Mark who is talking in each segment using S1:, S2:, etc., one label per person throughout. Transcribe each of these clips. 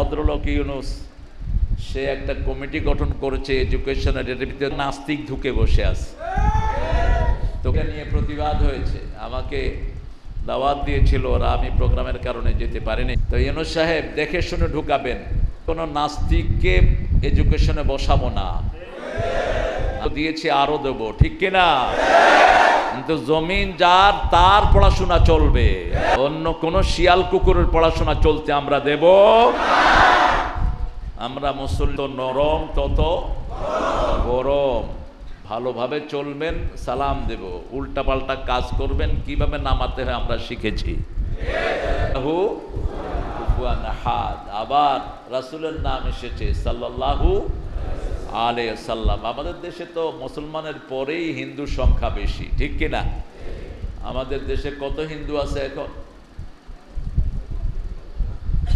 S1: ভদ্রলোক ইউনুস, সে একটা কমিটি গঠন করেছে এডুকেশনের, এর ভিতরে নাস্তিক ঢুকে বসে আছে। তোকে নিয়ে প্রতিবাদ হয়েছে, আমাকে দাওয়াত দিয়েছিল ওরা আমি প্রোগ্রামের কারণে যেতে পারিনি। তো ইউনুস সাহেব, দেখে শুনে ঢুকাবেন, কোনো নাস্তিককে এডুকেশনে বসাবো না। দিয়েছি আরও দেবো, ঠিক কিনা? কিন্তু জমিন যার, তার পড়াশোনা চলবে। অন্য কোন শিয়াল কুকুরের পড়াশোনা চলতে আমরা দেব? আমরা মুসল্লি তো নরম, তত গরম। ভালোভাবে চলবেন, সালাম দেব। উল্টাপাল্টা কাজ করবেন, কীভাবে নামাতে হয় আমরা শিখেছি। আবার রাসূলের নাম এসেছে, সাল্লাল্লাহু আলে সাল্লাম। আমাদের দেশে তো মুসলমানের পরেই হিন্দু সংখ্যা বেশি, ঠিক কিনা? আমাদের দেশে কত হিন্দু আছে এখন?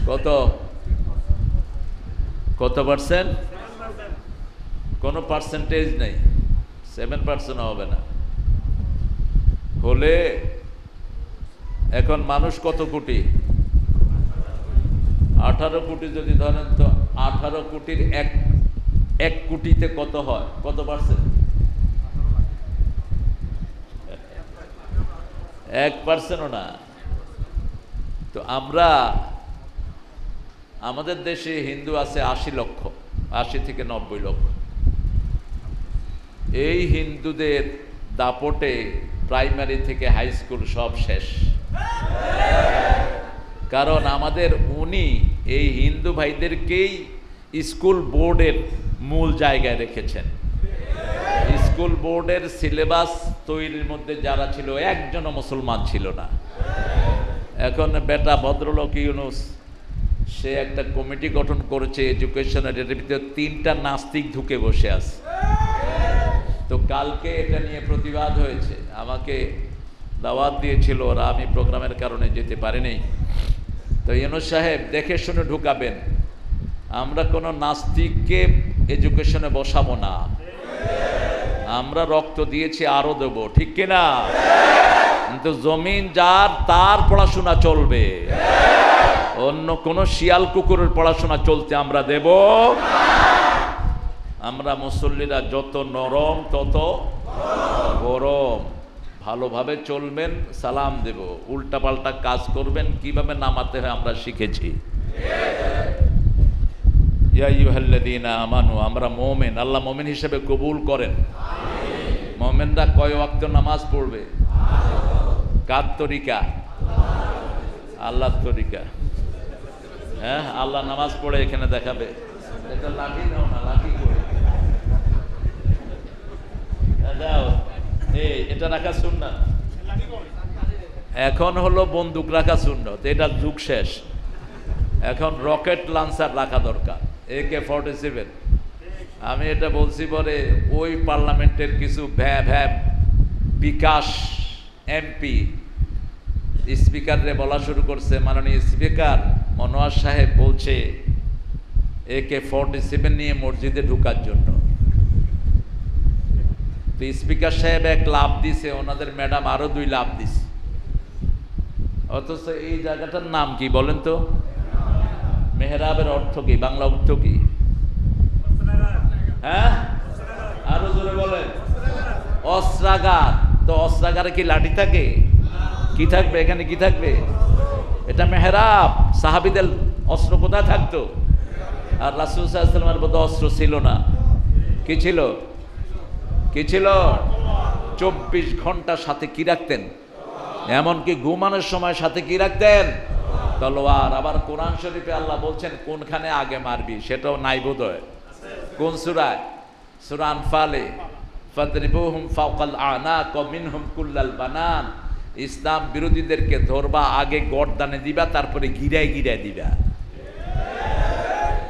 S1: কত? কত পার্সেন্ট কোনো পার্সেন্টেজ নেই। সেভেন পার্সেন্ট হবে না। হলে এখন মানুষ কত কোটি? আঠারো কোটি যদি ধরেন তো আঠারো কোটির এক এক কোটিতে কত হয়? কত পার্সেন্ট এক পার্সেন্টও না। তো আমরা, আমাদের দেশে হিন্দু আছে আশি লক্ষ, আশি থেকে নব্বই লক্ষ। এই হিন্দুদের দাপটে প্রাইমারি থেকে হাই স্কুল সব শেষ। কারণ আমাদের উনি এই হিন্দু ভাইদেরকেই স্কুল বোর্ডের মূল জায়গায় রেখেছেন। স্কুল বোর্ডের সিলেবাস তৈরির মধ্যে যারা ছিল, একজনও মুসলমান ছিল না। এখন বেটা ভদ্রলোক ইউনুস, সে একটা কমিটি গঠন করেছে এডুকেশনের, এর ভিতরে তিনটা নাস্তিক ঢুকে বসে আছে। তো কালকে এটা নিয়ে প্রতিবাদ হয়েছে। আমাকে দাওয়াত দিয়েছিল ওরা, আমি প্রোগ্রামের কারণে যেতে পারিনি। তো ইউনুস সাহেব, দেখে শুনে ঢুকাবেন। আমরা কোনো নাস্তিককে এডুকেশনে বসাবো না। আমরা রক্ত দিয়েছি, আরও দেবো, ঠিক কিনা? কিন্তু জমিন যার, তার পড়াশোনা চলবে। অন্য কোন শিয়াল কুকুরের পড়াশোনা চলতে আমরা দেব? আমরা মুসল্লিরা যত নরম, তত গরম। ভালোভাবে চলবেন, সালাম দেব। উল্টাপাল্টা কাজ করবেন, কীভাবে নামাতে হয় আমরা শিখেছি। ইয়া ইউহাল্লাযীনা আমানু আমরা মোমেন আল্লাহ মোমেন হিসেবে কবুল করেন। মোমেনরা কয় ওয়াক্ত নামাজ পড়বে? কার তরিকা? আল্লাহর তরিকা। হ্যাঁ আল্লাহ নামাজ পড়ে এখানে দেখাবে। এটা লাঠি নাও না লাঠি করে। দাও এই এটা রাখা শুননা এখন হলো বন্দুক রাখা শূন্য এটা যুগ শেষ। এখন রকেট লান্সার রাখা দরকার। এ কে ফর্টি সেভেন আমি এটা বলছি পরে ওই পার্লামেন্টের কিছু ভ্যা ভ্যাব বিকাশ এমপি স্পিকারে বলা শুরু করছে, মাননীয় স্পিকার মনোয়ার সাহেব বলছে এ কে ফর্টি সেভেন নিয়ে মসজিদে ঢুকার জন্য। তো স্পিকার সাহেব এক লাভ দিছে, ওনাদের ম্যাডাম আরও দুই লাভ দিছে। অথচ এই জায়গাটার নাম কি বলেন তো? মেহরাবের অর্থ কি? বাংলা অর্থ কি? হ্যাঁ? আরও জোরে বলেন। অস্ত্রাগার তো অস্ত্রাগারে কি লাঠি থাকে? কি থাকবে? এখানে কি থাকবে? এটা মেহরাব। সাহাবিদের অস্ত্র কোথায় থাকতো? আর রাসুল সাল্লামের বোধ অস্ত্র ছিল না। কি ছিল? কি ছিল? চব্বিশ ঘণ্টা সাথে কি রাখতেন? এমনকি ঘুমানোর সময় সাথে কি রাখতেন? তলোয়ার। আবার কোরআন শরীফে আল্লাহ বলছেন, কোনখানে আগে মারবি? সেটাও নাই বোধহয়। কোন সুরায়? সুরান ফালে ফাদরিবুহুম ফাওকাল আনাক মিনহুম কুল্লাল বানান। ইসলাম বিরোধীদেরকে ধরবা, আগে গর্দানে দিবা, তারপরে গিরায় গিরায় দিবা।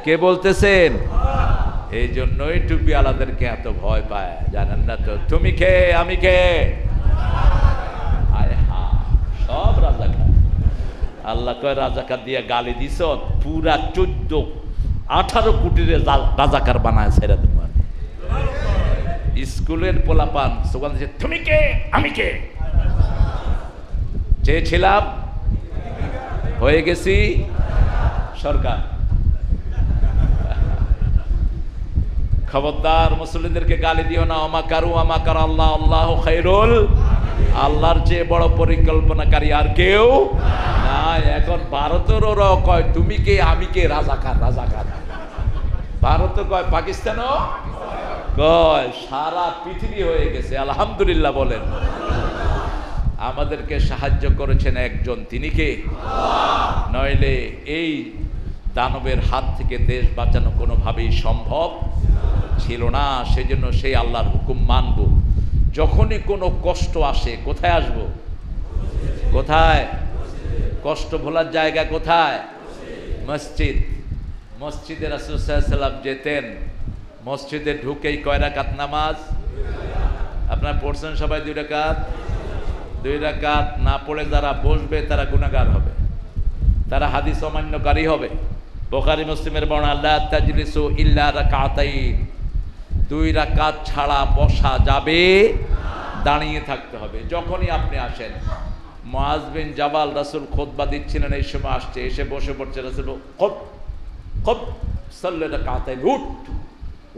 S1: কে বলতেছেন? এই জন্যই টুপি আলাদেরকে এত ভয় পায়। জানেন না তো? তুমি কে? আমি কে? আল্লাহ কয়, রাজাকার দিয়ে গালি দিস পুরা চোদ্দ, আঠারো কোটির রাজাকার বানায় ছেড়ে দেবো স্কুলের পোলাপান, সোগান তুমি কে? আমি কে? চেয়েছিলাম, হয়ে গেছি সরকার। খবরদার মুসলিমদেরকে গালি দিও না অমাকারু আমাকার আল্লাহ আল্লাহ খাইরুল আল্লাহর চেয়ে বড় পরিকল্পনাকারী আর কেউ না এখন ভারতের ওরা কয়, তুমি কে, আমি কে? রাজাকার রাজাকার। ভারত কয়, পাকিস্তানও? কয়, সারা পৃথিবী হয়ে গেছে, আলহামদুলিল্লাহ বলেন। আমাদেরকে সাহায্য করেছেন একজন, তিনি কে? নইলে এই দানবের হাত থেকে দেশ বাঁচানো কোনোভাবেই সম্ভব ছিল না। সেজন্য সেই আল্লাহর হুকুম মানব। যখনই কোনো কষ্ট আসে, কোথায় আসব? কোথায়? কষ্ট ভোলার জায়গা কোথায়? মসজিদ। মসজিদে রাসুসাল্লাম যেতেন। মসজিদে ঢুকেই কয় রাকাত নামাজ? আপনারা পড়ছেন সবাই দুই রাকাত? দুই রাকাত না পড়ে যারা বসবে, তারা গুণাগার হবে। তারা হাদিস অমান্যকারী হবে। বোখারি, মুসলিমের বর্ণ আল্লাহ তাজলিসু ইল্লা রাকাতাইন। দুই রাকাত ছাড়া বসা যাবে, দাঁড়িয়ে থাকতে হবে। যখনই আপনি আসেন, মুআজ বিন জাবাল রাসূল খুতবা দিচ্ছিলেন, এই সময় আসছে, এসে বসে পড়ছে রাসুল খুব খুব সাল্লে রাকাতাইন উঠ,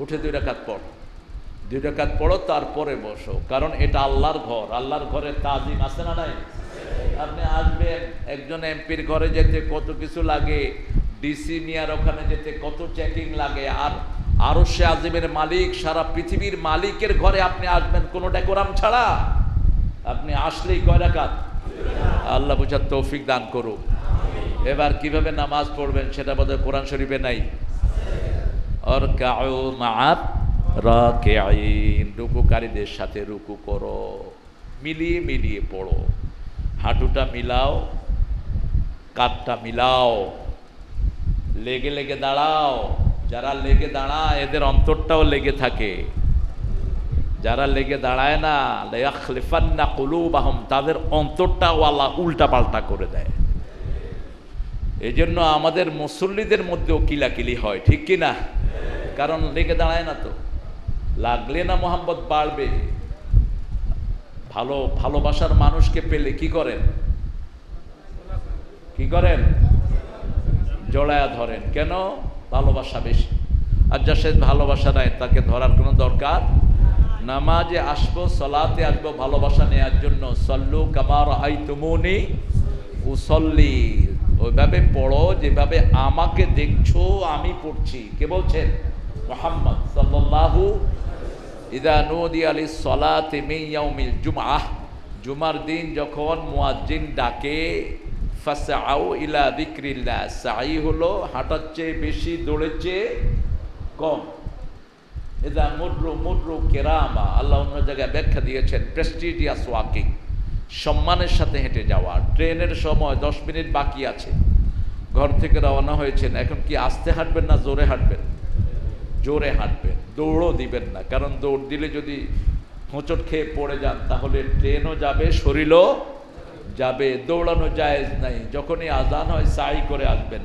S1: উঠে দুই রাকাত পড়। দুই রাকাত পড়ো, তারপরে বসো, কারণ এটা আল্লাহর ঘর। আল্লাহর ঘরে তাজিম আছে না নাই? আপনি আসবেন, একজন এমপির ঘরে যেতে কত কিছু লাগে, ডিসি মিয়ার ওখানে যেতে কত চেকিং লাগে, আর আরও সে আজিমের মালিক, সারা পৃথিবীর মালিকের ঘরে আপনি আসবেন, কোনো ডেকোরাম ছাড়া। আপনি আসলেই কয় রাকাত? আল্লাহ বুঝার তৌফিক দান করুক। এবার কীভাবে নামাজ পড়বেন সেটা বোধহয় কোরআন শরীফে নাই। রুকুকারীদের সাথে রুকু করো, মিলিয়ে মিলিয়ে পড়ো। হাঁটুটা মিলাও, কাঁধটা মিলাও, লেগে লেগে দাঁড়াও। যারা লেগে দাঁড়ায়, এদের অন্তরটাও লেগে থাকে। যারা লেগে দাঁড়ায় না, লেয়াখলিফান্না কুলুবাহম, তাদের অন্তরটাও আল্লাহ উল্টা পাল্টা করে দেয়। এই জন্য আমাদের মুসল্লিদের মধ্যেও কিলাকিলি হয়, ঠিক কি না? কারণ লেগে দাঁড়ায় না তো। লাগলে না মোহাম্মদ বাড়বে। ভালো, ভালোবাসার মানুষকে পেলে কি করেন? কি করেন? জড়ায়া ধরেন। কেন? ভালোবাসা বেশি। আর যা সে ভালোবাসা নাই, তাকে ধরার কোনো দরকার নামাজে আসব, সলাতে আসব, ভালোবাসা নেওয়ার জন্য। সল্লু কামার আই তুমুনি উসল্লি। ওইভাবে পড়ো, যেভাবে আমাকে দেখছ, আমি পড়ছি। কে বলছেন? মোহাম্মদ সাল্লাল্লাহু ইদা নদী আলী সলাতে মিয়াউমিল জুমআহ। জুমার দিন যখন মুয়াজ্জিন ডাকে ফাসাউ ইলা যিকরিল্লাহ। সাই হলো হাঁটার চেয়ে বেশি, দৌড়ের চেয়ে কম। এদা মুদ্রু মুদ্রু কেরামা, আল্লাহ অন্য জায়গায় ব্যাখ্যা দিয়েছেন, প্রেস্টিজিয়াস ওয়াকিং, সম্মানের সাথে হেঁটে যাওয়া। ট্রেনের সময় দশ মিনিট বাকি আছে। ঘর থেকে রওনা হয়েছেন। এখন কি আস্তে হাঁটবেন না জোরে হাঁটবেন? জোরে হাঁটবেন। দৌড়ও দিবেন না। কারণ দৌড় দিলে যদি হোঁচট খেয়ে পড়ে যান, তাহলে ট্রেনও যাবে, শরীরও যাবে দৌড়ানো যায় নাই। যখনই আজান হয় সাই করে আসবেন।